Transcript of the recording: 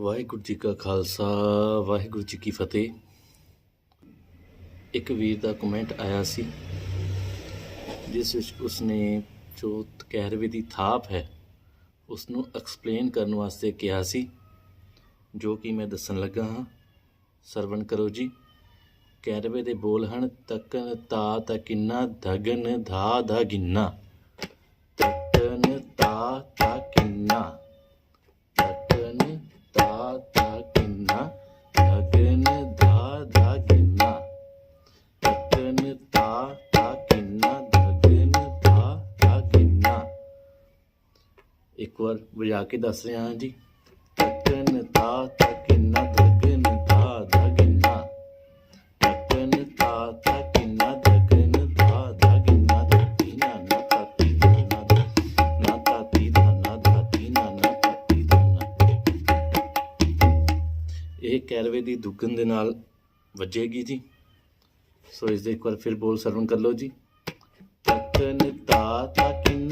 ਵਾਹਿਗੁਰੂ ਜੀ ਕਾ ਖਾਲਸਾ, ਵਾਹਿਗੁਰੂ ਜੀ ਕੀ ਫਤਿਹ। ਇੱਕ ਵੀਰ ਦਾ ਕਮੈਂਟ ਆਇਆ ਸੀ, ਜਿਸ ਵਿੱਚ ਉਸਨੇ ਜੋ ਕਹਿਰਵੇ ਦੀ ਥਾਪ ਹੈ ਉਸ ਨੂੰ ਐਕਸਪਲੇਨ ਕਰਨ ਵਾਸਤੇ ਕਿਹਾ ਸੀ, ਜੋ ਕਿ ਮੈਂ ਦੱਸਣ ਲੱਗਾ ਹਾਂ। ਸਰਵਣ ਕਰੋ ਜੀ, ਕਹਿਰਵੇ ਦੇ ਬੋਲ ਹਨ, ਤਕਨ ਤਾ ਤਕਿੰਨਾ ਧਗਨ ਧਾ ਧਾ ਗਿੰਨਾ। ਇੱਕ ਵਾਰ ਵਜਾ ਕੇ ਦੱਸ ਰਿਹਾ ਹਾਂ ਜੀ। ਤਕਨ ਤਾ ਤਕਿੰਨਾ ਧਗਨ ਧਾ ਧਾ ਤਕਨ ਤਾ ਤਕਿੰਨਾ ਧਗਨ ਧਾ ਧਾ ਗਿੰਨਾ ਧਤੀ ਨਾ ਨਾ ਨਾ ਨਾ ਨਾ ਨਾ ਨਾ ਧਤੀ ਨਾ ਨਾ ਧਤੀ ਨਾ ਇਹ ਕੈਰਵੇ ਦੀ ਦੁਗਨ ਦੇ ਨਾਲ ਵੱਜੇਗੀ ਜੀ। ਸੋ ਇਸ ਦੇ ਇੱਕ ਵਾਰ ਫਿਰ ਬੋਲ ਸਰਵਨ ਕਰ ਲਓ ਜੀ। ਤਕਨ ਤਾ ਤਕਿੰਨਾ ਤਕਨ